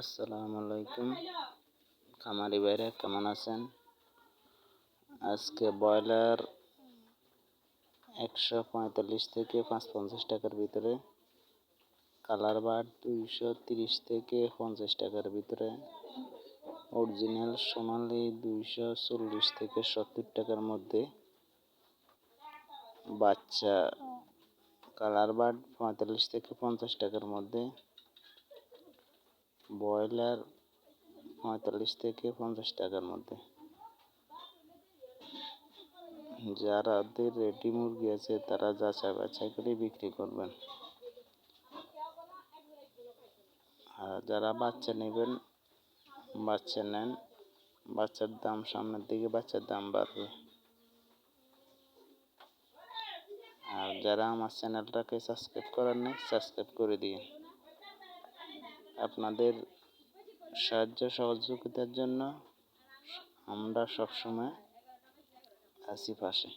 আসসালামু আলাইকুম। খামারি ভাইরা, কেমন আছেন? আজকে ব্রয়লার একশো পঁয়তাল্লিশ থেকে পাঁচ পঞ্চাশ টাকার ভিতরে, কালার বার্ড দুইশো তিরিশ থেকে পঞ্চাশ টাকার ভিতরে, অরিজিনাল সোনালি দুইশো চল্লিশ থেকে সত্তর টাকার মধ্যে, বাচ্চা কালার বার্ড পঁয়তাল্লিশ থেকে পঞ্চাশ টাকার মধ্যে ব্রয়লার পঁয়তাল্লিশ থেকে পঞ্চাশ টাকার মধ্যে। যারাদের রেডি মুরগি আছে, তারা যাচাই বাছাই করে বিক্রি করবেন। আর যারা বাচ্চা নেবেন, বাচ্চা নেন, বাচ্চার দাম সামনের দিকে বাচ্চার দাম বাড়বে। আর যারা আমার চ্যানেলটাকে সাবস্ক্রাইব করার নেই সাবস্ক্রাইব করে দিন আপনাদের সাহায্য সহযোগিতার জন্য আমরা সবসময় আছি পাশে।